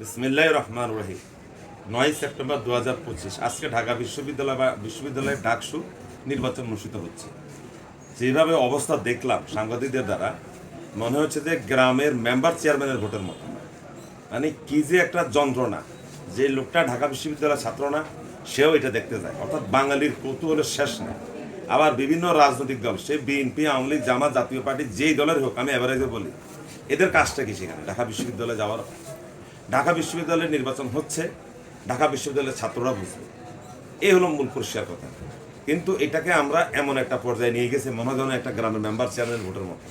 বিসমিল্লাহ রহমান রহিম নয় সেপ্টেম্বর দু হাজার পঁচিশ, আজকে ঢাকা বিশ্ববিদ্যালয় বা বিশ্ববিদ্যালয়ের ডাকসু নির্বাচন অনুষ্ঠিত হচ্ছে। যেভাবে অবস্থা দেখলাম সাংবাদিকদের দ্বারা, মনে হচ্ছে যে গ্রামের মেম্বার চেয়ারম্যানের ভোটের মতো। মানে কি যে একটা যন্ত্রণা, যে লোকটা ঢাকা বিশ্ববিদ্যালয়ের ছাত্র না, সেও এটা দেখতে যায়। অর্থাৎ বাঙালির কৌতূহলের শেষ নেই। আবার বিভিন্ন রাজনৈতিক দল, সে বিএনপি, আওয়ামী লীগ, জামাত, জাতীয় পার্টি, যেই দলের হোক, আমি এভারেজে বলি, এদের কাজটা কি সেখানে? ঢাকা বিশ্ববিদ্যালয়ে যাওয়ার ঢাকা বিশ্ববিদ্যালয়ের নির্বাচন হচ্ছে, ঢাকা বিশ্ববিদ্যালয়ের ছাত্ররা বুঝবে। এই হলো মূল পরিষ্কার কথা। কিন্তু এটাকে আমরা এমন একটা পর্যায়ে নিয়ে গেছি, মনে হয় একটা গ্রামের মেম্বার চেয়ারম্যান ভোটের মতো।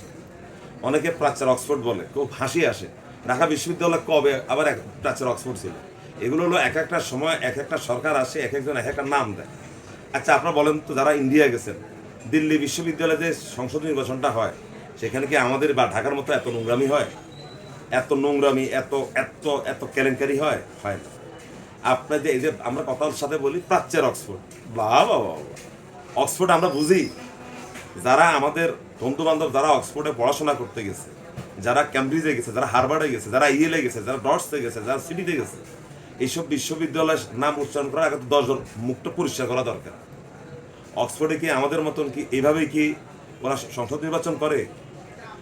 অনেকে প্রাচ্যের অক্সফোর্ড বলে, খুব হাসি আসে। ঢাকা বিশ্ববিদ্যালয় কবে আবার এক প্রাচ্যের অক্সফোর্ড ছিল? এগুলো হলো এক একটা সময় এক একটা সরকার আসে, এক একজন এক একটা নাম দেয়। আচ্ছা আপনারা বলেন তো যারা ইন্ডিয়া গেছেন, দিল্লি বিশ্ববিদ্যালয়ে যে সংসদ নির্বাচনটা হয়, সেখানে কি আমাদের বা ঢাকার মতো এত নোংরামি হয়? এত নোংরামি, এত এত এত কেলেঙ্কারি হয়? হয় না। আপনার যে, এই যে আমরা কথার সাথে বলি, প্রাচ্যের অক্সফোর্ড। বাবা বাবা অক্সফোর্ড আমরা বুঝি। যারা আমাদের বন্ধু বান্ধব যারা অক্সফোর্ডে পড়াশোনা করতে গেছে, যারা ক্যামব্রিজে গেছে, যারা হারবার্ডে গেছে, যারা ইয়েলে গেছে, যারা ডটসে গেছে, যারা সিটিতে গেছে, এইসব বিশ্ববিদ্যালয়ের নাম উচ্চারণ করার আগে দশজন মুখটা পরিষ্কার করা দরকার। অক্সফোর্ডে কি আমাদের মতন কি এইভাবেই কি ওরা সংসদ নির্বাচন করে?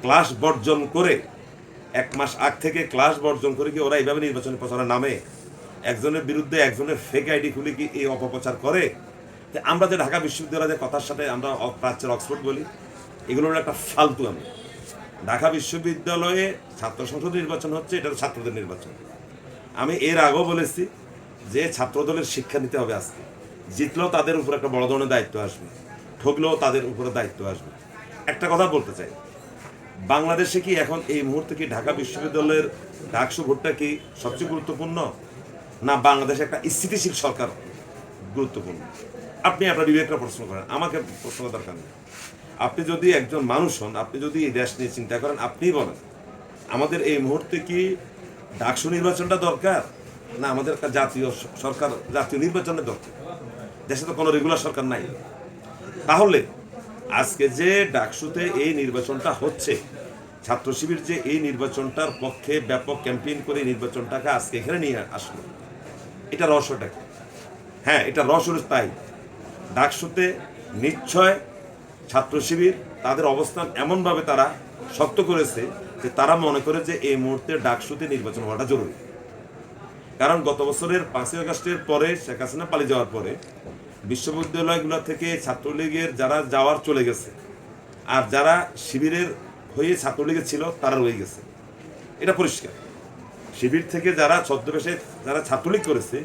ক্লাস বর্জন করে? এক মাস আগ থেকে ক্লাস বর্জন করে কি ওরা এইভাবে নির্বাচনী প্রচারের নামে একজনের বিরুদ্ধে একজনের ফেক আইডি খুলে কি এই অপপ্রচার করে? আমরা যে ঢাকা বিশ্ববিদ্যালয়ের কথার সাথে আমরা প্রাচ্যের অক্সফোর্ড বলি, এগুলো হলো একটা ফালতু আমি। ঢাকা বিশ্ববিদ্যালয়ে ছাত্র সংসদ নির্বাচন হচ্ছে, এটা ছাত্রদের নির্বাচন। আমি এর আগেও বলেছি যে ছাত্রদলের শিক্ষা নিতে হবে আজকে। জিতলেও তাদের উপর একটা বড় ধরনের দায়িত্ব আসবে, ঠকলেও তাদের উপরে দায়িত্ব আসবে। একটা কথা বলতে চাই বাংলাদেশে কি এখন এই মুহূর্তে কি ঢাকা বিশ্ববিদ্যালয়ের ডাকসু ভোটটা কি সবচেয়ে গুরুত্বপূর্ণ? না, বাংলাদেশে একটা স্থিতিশীল সরকার গুরুত্বপূর্ণ? আপনি আপনার বিবেকটা প্রশ্ন করেন, আমাকে প্রশ্ন করার দরকার নেই। আপনি যদি একজন মানুষ হন, আপনি যদি এই দেশ নিয়ে চিন্তা করেন, আপনিই বলেন, আমাদের এই মুহূর্তে কি ডাকসু নির্বাচনটা দরকার? না, আমাদের একটা জাতীয় সরকার, জাতীয় নির্বাচনের দরকার। দেশে তো কোনো রেগুলার সরকার নাই। তাহলে আজকে যে ডাকসুতে এই নির্বাচনটা হচ্ছে ছাত্র শিবির যে এই নির্বাচনটার পক্ষে ব্যাপক ক্যাম্পেইন করে নির্বাচনটাকে আজকে এখানে নিয়ে আসলো। এটা রহস্যটা? হ্যাঁ এটা রহস্য তাই। ডাকসুতে নিশ্চয় ছাত্র শিবির তাদের অবস্থান এমনভাবে তারা শক্ত করেছে যে তারা মনে করে যে এই মুহূর্তে ডাকসুতে নির্বাচন হওয়াটা জরুরি। কারণ গত বছরের পাঁচই আগস্টের পরে শেখ হাসিনা পালিয়ে যাওয়ার পরে বিশ্ববিদ্যালয়গুলো থেকে ছাত্রলীগের যারা যাওয়ার চলে গেছে, আর যারা শিবিরের হয়ে ছাত্রলীগের ছিল, তারা রয়ে গেছে। এটা পরিষ্কার। শিবির থেকে যারা ছদ্মবেশে যারা ছাত্রলীগ করেছে,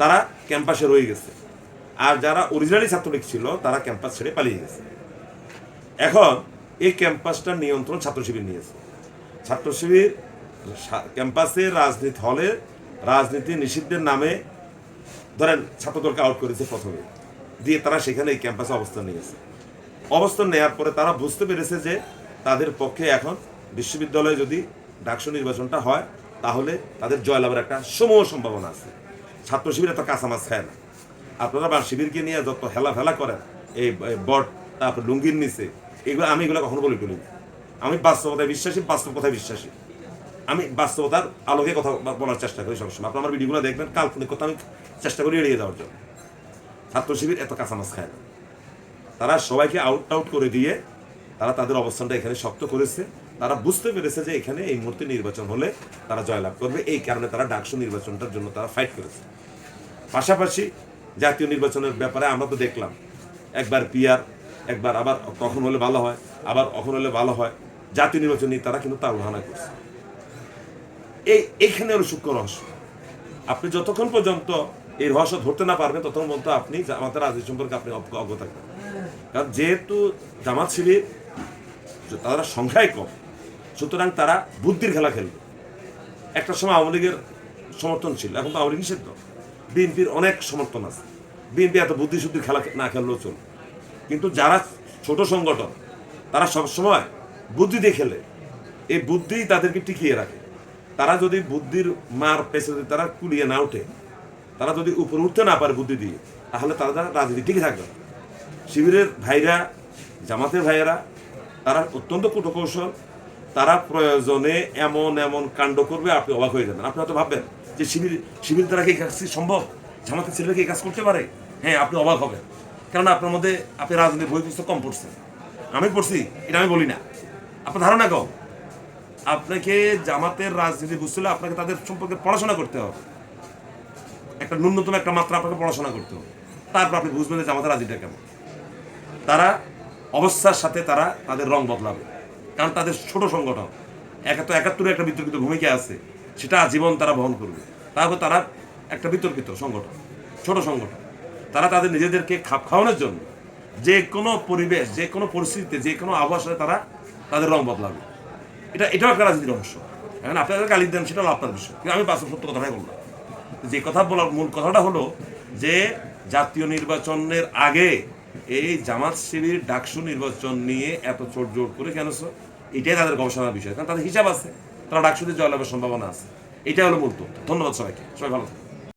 তারা ক্যাম্পাসে রয়ে গেছে। আর যারা অরিজিনালি ছাত্রলীগ ছিল, তারা ক্যাম্পাস ছেড়ে পালিয়ে গেছে। এখন এই ক্যাম্পাসটার নিয়ন্ত্রণ ছাত্র শিবির নিয়েছে। ছাত্র শিবির ক্যাম্পাসে রাজনীতি, হলে রাজনীতি নিষিদ্ধের নামে ধরেন ছাত্রদলকে আউট করেছে প্রথমে। দিয়ে তারা সেখানে এই ক্যাম্পাসে অবস্থান নিয়েছে। অবস্থান নেওয়ার পরে তারা বুঝতে পেরেছে যে তাদের পক্ষে এখন বিশ্ববিদ্যালয়ে যদি ডাকসু নির্বাচনটা হয়, তাহলে তাদের জয়লাভের একটা সমূহ সম্ভাবনা আছে। ছাত্র শিবিরে তো কাঁচা মাছ খায় না। আপনারা বা শিবিরকে নিয়ে যত হেলা ফেলা করেন, এই বট, তারপর লুঙ্গির নিচে, এগুলো আমি এগুলো কখনো বলে না। আমি বাস্তবতায় বিশ্বাসী, বাস্তব কথায় বিশ্বাসী। আমি বাস্তবতার আলোকে কথা বলার চেষ্টা করি সবসময় আপনার আমার ভিডিওগুলো দেখবেন, কাল্পনিক কথা আমি চেষ্টা করি এড়িয়ে যাওয়ার জন্য। ছাত্র শিবির এত কাঁচা মাছ খায় না। তারা সবাইকে আউট আউট করে দিয়ে তারা তাদের অবস্থানটা এখানে শক্ত করেছে। তারা বুঝতে পেরেছে যে এখানে এই মুহূর্তে নির্বাচন হলে তারা জয়লাভ করবে। এই কারণে তারা ডাকসু নির্বাচনটার জন্য তারা ফাইট করেছে। পাশাপাশি জাতীয় নির্বাচনের ব্যাপারে আমরা তো দেখলাম, একবার পিয়ার একবার আবার কখন হলে ভালো হয়, আবার কখন হলে ভালো হয়। জাতীয় নির্বাচন নিয়ে তারা কিন্তু তার উদাহরণ করছে। এই এইখানে হলো সূক্ষ্ম রহস্য। আপনি যতক্ষণ পর্যন্ত এই রহস্য ধরতে না পারবেন, ততক্ষণ পর্যন্ত আপনি জামাতের রাজনীতি সম্পর্কে আপনি অজ্ঞ থাকবেন। কারণ যেহেতু জামাত শিবির তারা সংখ্যায় কম, সুতরাং তারা বুদ্ধির খেলা খেলবে। একটা সময় আওয়ামী লীগের সমর্থন ছিল, এখন তো আওয়ামী লীগ নিষিদ্ধ বিএনপির অনেক সমর্থন আছে। বিএনপি এত বুদ্ধিশুদ্ধির খেলা না খেললেও চল কিন্তু যারা ছোট সংগঠন, তারা সবসময় বুদ্ধি দিয়ে খেলে। এই বুদ্ধি তাদেরকে টিকিয়ে রাখে। তারা যদি বুদ্ধির মার পেছে যদি তারা কুলিয়ে না ওঠে, তারা যদি উপরে উঠতে না পারে বুদ্ধি দিয়ে, তাহলে তারা রাজনীতি টিকে থাকবে শিবিরের ভাইরা, জামাতের ভাইয়েরা, তারা অত্যন্ত কুটকৌশল, তারা প্রয়োজনে এমন এমন কাণ্ড করবে, আপনি অবাক হয়ে যাবেন। আপনি হয়তো ভাববেন যে শিবির শিবির দ্বারা কি কাজ সম্ভব? জামাতের ছেলেরা কি কাজ করতে পারে? হ্যাঁ আপনি অবাক হবেন। কেননা আপনার মধ্যে, আপনি রাজনীতির বই পুস্তক কম পড়ছেন আমি পড়ছি, এটা আমি বলি না। আপনার ধারণা কম? আপনাকে জামাতের রাজনীতি বুঝতে আপনাকে তাদের সম্পর্কে পড়াশোনা করতে হবে। একটা ন্যূনতম একটা মাত্রা আপনাকে পড়াশোনা করতে হবে। তারপর আপনি বুঝবেন যে জামাতের রাজনীতিটা কেমন। তারা অবস্থার সাথে তারা তাদের রং বদলাবে। কারণ তাদের ছোট সংগঠন একা তো একাত্তরে একটা বিতর্কিত ভূমিকা আছে, সেটা আজীবন তারা বহন করবে। তারপর তারা একটা বিতর্কিত সংগঠন, ছোট সংগঠন। তারা তাদের নিজেদেরকে খাপ খাওয়ানোর জন্য যে কোনো পরিবেশ, যে কোনো পরিস্থিতিতে, যে কোনো আবহাওয়ার সাথে তারা তাদের রং বদলাবে। এটা, এটাও একটা রাজনীতির রহস্য এখন আপনাদের গালি দেন, সেটা হলো আপনার বিষয়। কিন্তু আমি বাস্তব সত্য কথাটাই বললাম যে কথা বলার মূল কথাটা হলো যে, জাতীয় নির্বাচনের আগে এই জামাত শিবির ডাকসু নির্বাচন নিয়ে এত চোট জোর করে কেন এটাই তাদের গবেষণার বিষয়। কারণ তাদের হিসাব আছে। তারা ডাকসুতে জয়লাভের সম্ভাবনা আছে। এটাই হলো মূল তথ্য। ধন্যবাদ সবাইকে। সবাই ভালো থাকবেন।